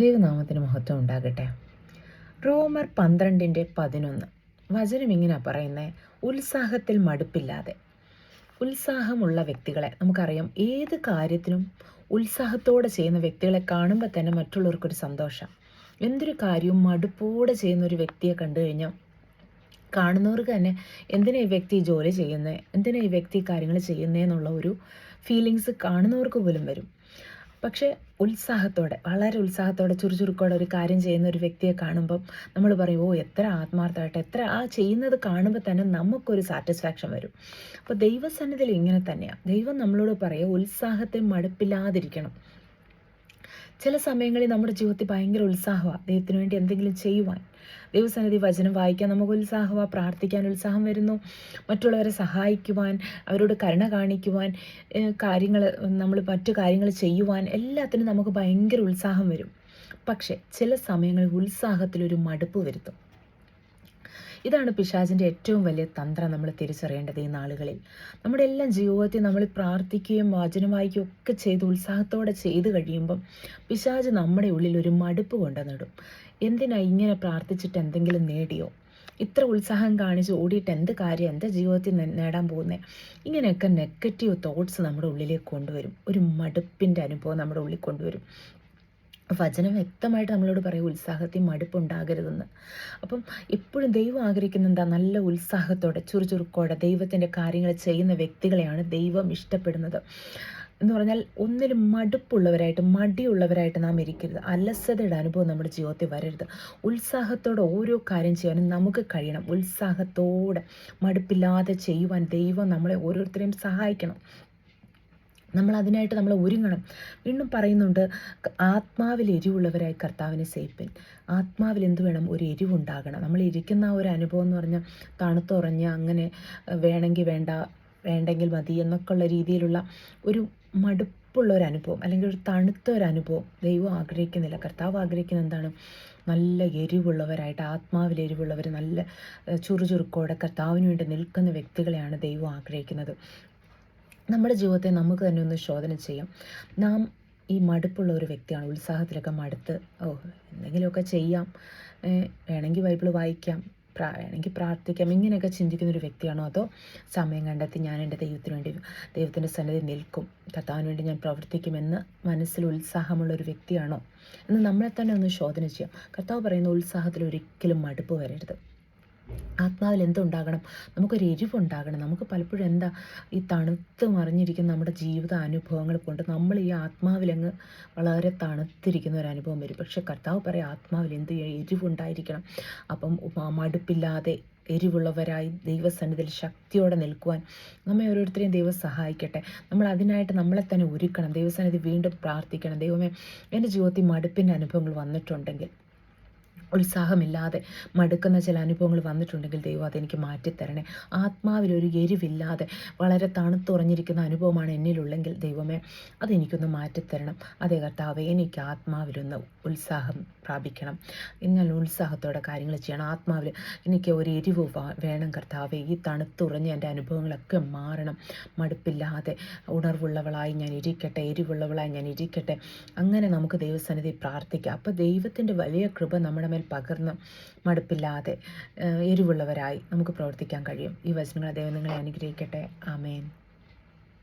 ദൈവനാമത്തിന് മഹത്വം ഉണ്ടാകട്ടെ. റോമർ പന്ത്രണ്ടിന്റെ പതിനൊന്ന്. വചനം ഇങ്ങനെ പറയുന്നത് ഉത്സാഹത്തിൽ മടുപ്പില്ലാതെ. ഉത്സാഹമുള്ള വ്യക്തികളെ നമുക്കറിയാം ഏത് കാര്യത്തിനും ഉത്സാഹത്തോടെ ചെയ്യുന്ന വ്യക്തികളെ കാണുമ്പോൾ തന്നെ മറ്റുള്ളവർക്കൊരു സന്തോഷം. എന്തൊരു കാര്യവും മടുപ്പോടെ ചെയ്യുന്ന ഒരു വ്യക്തിയെ കണ്ടു കഴിഞ്ഞാൽ കാണുന്നവർക്ക് തന്നെ എന്തിനാ ഈ വ്യക്തി ജോലി ചെയ്യുന്നത് എന്തിനാ ഈ വ്യക്തി കാര്യങ്ങൾ ചെയ്യുന്നതെന്നുള്ള ഒരു ഫീലിങ്സ് കാണുന്നവർക്ക് പോലും വരും. പക്ഷേ ഉത്സാഹത്തോടെ വളരെ ഉത്സാഹത്തോടെ ചുറുചുറുക്കോടെ ഒരു കാര്യം ചെയ്യുന്ന ഒരു വ്യക്തിയെ കാണുമ്പം നമ്മൾ പറയും ഓ എത്ര ആത്മാർത്ഥമായിട്ട് എത്ര ആ ചെയ്യുന്നത് കാണുമ്പോൾ തന്നെ നമുക്കൊരു സാറ്റിസ്ഫാക്ഷൻ വരും. അപ്പോൾ ദൈവസന്നിധിയിൽ ഇങ്ങനെ തന്നെയാണ് ദൈവം നമ്മളോട് പറയുക ഉത്സാഹത്തെ മടുപ്പില്ലാതിരിക്കണം. ചില സമയങ്ങളിൽ നമ്മുടെ ജീവിതത്തിൽ ഭയങ്കര ഉത്സാഹമാണ് ദൈവത്തിന് വേണ്ടി എന്തെങ്കിലും ചെയ്യുവാൻ. ദൈവസന്നിധി വചനം വായിക്കാൻ നമുക്ക് ഉത്സാഹമാണ് പ്രാർത്ഥിക്കാൻ ഉത്സാഹം വരുന്നു. മറ്റുള്ളവരെ സഹായിക്കുവാൻ അവരോട് കരുണ കാണിക്കുവാൻ കാര്യങ്ങൾ നമ്മൾ മറ്റു കാര്യങ്ങൾ ചെയ്യുവാൻ എല്ലാത്തിനും നമുക്ക് ഭയങ്കര ഉത്സാഹം വരും. പക്ഷേ ചില സമയങ്ങളിൽ ഉത്സാഹത്തിലൊരു മടുപ്പ് വരുത്തും. ഇതാണ് പിശാചിന്റെ ഏറ്റവും വലിയ തന്ത്രം നമ്മൾ തിരിച്ചറിയേണ്ടത് ഈ നാളുകളിൽ. നമ്മുടെ എല്ലാം ജീവിതത്തിൽ നമ്മൾ പ്രാർത്ഥിക്കുകയും വാചനം വായിക്കുകയും ഒക്കെ ചെയ്ത് ഉത്സാഹത്തോടെ ചെയ്ത് കഴിയുമ്പം പിശാജ് നമ്മുടെ ഉള്ളിൽ ഒരു മടുപ്പ് കൊണ്ടുവന്നിടും എന്തിനാ ഇങ്ങനെ പ്രാർത്ഥിച്ചിട്ട് എന്തെങ്കിലും നേടിയോ? ഇത്ര ഉത്സാഹം കാണിച്ച് ഓടിയിട്ട് എന്ത് കാര്യം? എന്റെ ജീവിതത്തിൽ നേടാൻ പോകുന്നത് ഇങ്ങനെയൊക്കെ നെഗറ്റീവ് തോട്ട്സ് നമ്മുടെ ഉള്ളിലേക്ക് കൊണ്ടുവരും. ഒരു മടുപ്പിന്റെ അനുഭവം നമ്മുടെ ഉള്ളിൽ കൊണ്ടുവരും. വചനം വ്യക്തമായിട്ട് നമ്മളോട് പറയും ഉത്സാഹത്തിൽ മടുപ്പുണ്ടാകരുതെന്ന്. അപ്പം എപ്പോഴും ദൈവം ആഗ്രഹിക്കുന്ന എന്താ? നല്ല ഉത്സാഹത്തോടെ ചുറുചുറുക്കോടെ ദൈവത്തിന്റെ കാര്യങ്ങൾ ചെയ്യുന്ന വ്യക്തികളെയാണ് ദൈവം ഇഷ്ടപ്പെടുന്നത്. എന്ന് പറഞ്ഞാൽ ഒന്നിലും മടുപ്പുള്ളവരായിട്ട് മടിയുള്ളവരായിട്ട് നാം ഇരിക്കരുത്. അലസതയുടെ അനുഭവം നമ്മുടെ ജീവിതത്തിൽ വരരുത്. ഉത്സാഹത്തോടെ ഓരോ കാര്യം ചെയ്യാനും നമുക്ക് കഴിയണം. ഉത്സാഹത്തോടെ മടുപ്പില്ലാതെ ചെയ്യുവാൻ ദൈവം നമ്മളെ ഓരോരുത്തരെയും സഹായിക്കണം. നമ്മൾ അതിനായിട്ട് നമ്മൾ ഒരുങ്ങണം. വീണ്ടും പറയുന്നുണ്ട് ആത്മാവിൽ എരിവുള്ളവരായി കർത്താവിനെ സേപ്പൻ ആത്മാവിൽ എന്ത് വേണം? ഒരു എരിവുണ്ടാകണം. നമ്മൾ ഇരിക്കുന്ന ആ ഒരു അനുഭവം എന്ന് പറഞ്ഞാൽ തണുത്തുറഞ്ഞ് അങ്ങനെ വേണമെങ്കിൽ വേണ്ട വേണ്ടെങ്കിൽ മതി എന്നൊക്കെ ഉള്ള രീതിയിലുള്ള ഒരു മടുപ്പുള്ള ഒരു അനുഭവം അല്ലെങ്കിൽ ഒരു തണുത്ത ഒരു അനുഭവം ദൈവം ആഗ്രഹിക്കുന്നില്ല. കർത്താവ് ആഗ്രഹിക്കുന്ന എന്താണ്? നല്ല എരിവുള്ളവരായിട്ട് ആത്മാവിൽ എരിവുള്ളവർ നല്ല ചുറുചുറുക്കോടെ കർത്താവിന് വേണ്ടി നിൽക്കുന്ന വ്യക്തികളെയാണ് ദൈവം ആഗ്രഹിക്കുന്നത്. നമ്മുടെ ജീവിതത്തെ നമുക്ക് തന്നെ ഒന്ന് ശോധന ചെയ്യാം. നാം ഈ മടുപ്പുള്ള ഒരു വ്യക്തിയാണ്. ഉത്സാഹത്തിലൊക്കെ മടുത്ത് ഓ എന്തെങ്കിലുമൊക്കെ ചെയ്യാം. വേണമെങ്കിൽ ബൈബിൾ വായിക്കാം പ്രാ വേണമെങ്കിൽ പ്രാർത്ഥിക്കാം ഇങ്ങനെയൊക്കെ ചിന്തിക്കുന്ന ഒരു വ്യക്തിയാണോ അതോ സമയം കണ്ടെത്തി ഞാൻ എന്റെ ദൈവത്തിന് വേണ്ടി ദൈവത്തിന്റെ സന്നിധി നിൽക്കും കർത്താവിന് വേണ്ടി ഞാൻ പ്രവർത്തിക്കുമെന്ന് മനസ്സിൽ ഉത്സാഹമുള്ള ഒരു വ്യക്തിയാണോ എന്ന് നമ്മളെ തന്നെ ഒന്ന് ശോധന ചെയ്യാം. കർത്താവ് പറയുന്ന ഉത്സാഹത്തിൽ ഒരിക്കലും മടുപ്പ് വരരുത്. ആത്മാവിൽ എന്തുണ്ടാകണം? നമുക്കൊരു എരിവുണ്ടാകണം. നമുക്ക് പലപ്പോഴും എന്താ ഈ തണുത്ത് മറിഞ്ഞിരിക്കുന്ന നമ്മുടെ ജീവിത അനുഭവങ്ങൾ കൊണ്ട് നമ്മൾ ഈ ആത്മാവിലങ്ങ് വളരെ തണുത്തിരിക്കുന്ന ഒരു അനുഭവം വരും. പക്ഷെ കർത്താവ് പറയും ആത്മാവിൽ എന്ത് എരിവുണ്ടായിരിക്കണം? അപ്പം മടുപ്പില്ലാതെ എരിവുള്ളവരായി ദൈവസന്നിധിയിൽ ശക്തിയോടെ നിൽക്കുവാൻ നമ്മെ ഓരോരുത്തരെയും ദൈവം സഹായിക്കട്ടെ. നമ്മൾ അതിനായിട്ട് നമ്മളെ തന്നെ ഒരുക്കണം. ദൈവസന്നിധി വീണ്ടും പ്രാർത്ഥിക്കണം. ദൈവമേ എന്റെ ജീവിതത്തിൽ മടുപ്പിന്റെ അനുഭവങ്ങൾ വന്നിട്ടുണ്ടെങ്കിൽ ഉത്സാഹമില്ലാതെ മടുക്കുന്ന ചില അനുഭവങ്ങൾ വന്നിട്ടുണ്ടെങ്കിൽ ദൈവം അതെനിക്ക് മാറ്റിത്തരണേ. ആത്മാവിലൊരു എരിവില്ലാതെ വളരെ തണുത്തുറഞ്ഞിരിക്കുന്ന അനുഭവമാണ് എന്നിലുള്ളെങ്കിൽ ദൈവമേ അതെനിക്കൊന്ന് മാറ്റിത്തരണം. അതേ കർത്താവ് എനിക്ക് ആത്മാവിലൊന്ന് ഉത്സാഹം പ്രാപിക്കണം. ഞാൻ ഉത്സാഹത്തോടെ കാര്യങ്ങൾ ചെയ്യണം. ആത്മാവിൽ എനിക്ക് ഒരു എരിവ് വേണം കർത്താവെ. ഈ തണുത്തുറഞ്ഞ എന്റെ അനുഭവങ്ങളൊക്കെ മാറണം. മടുപ്പില്ലാതെ ഉണർവുള്ളവളായി ഞാൻ ഇരിക്കട്ടെ എരിവുള്ളവളായി ഞാൻ ഇരിക്കട്ടെ. അങ്ങനെ നമുക്ക് ദൈവസന്നിധി പ്രാർത്ഥിക്കാം. അപ്പോൾ ദൈവത്തിന്റെ വലിയ കൃപ നമ്മുടെ മേൽ പകർന്ന് മടുപ്പില്ലാതെ എരിവുള്ളവരായി നമുക്ക് പ്രവർത്തിക്കാൻ കഴിയും. ഈ വചനങ്ങൾ ദൈവം നിങ്ങളെ അനുഗ്രഹിക്കട്ടെ. ആമേൻ.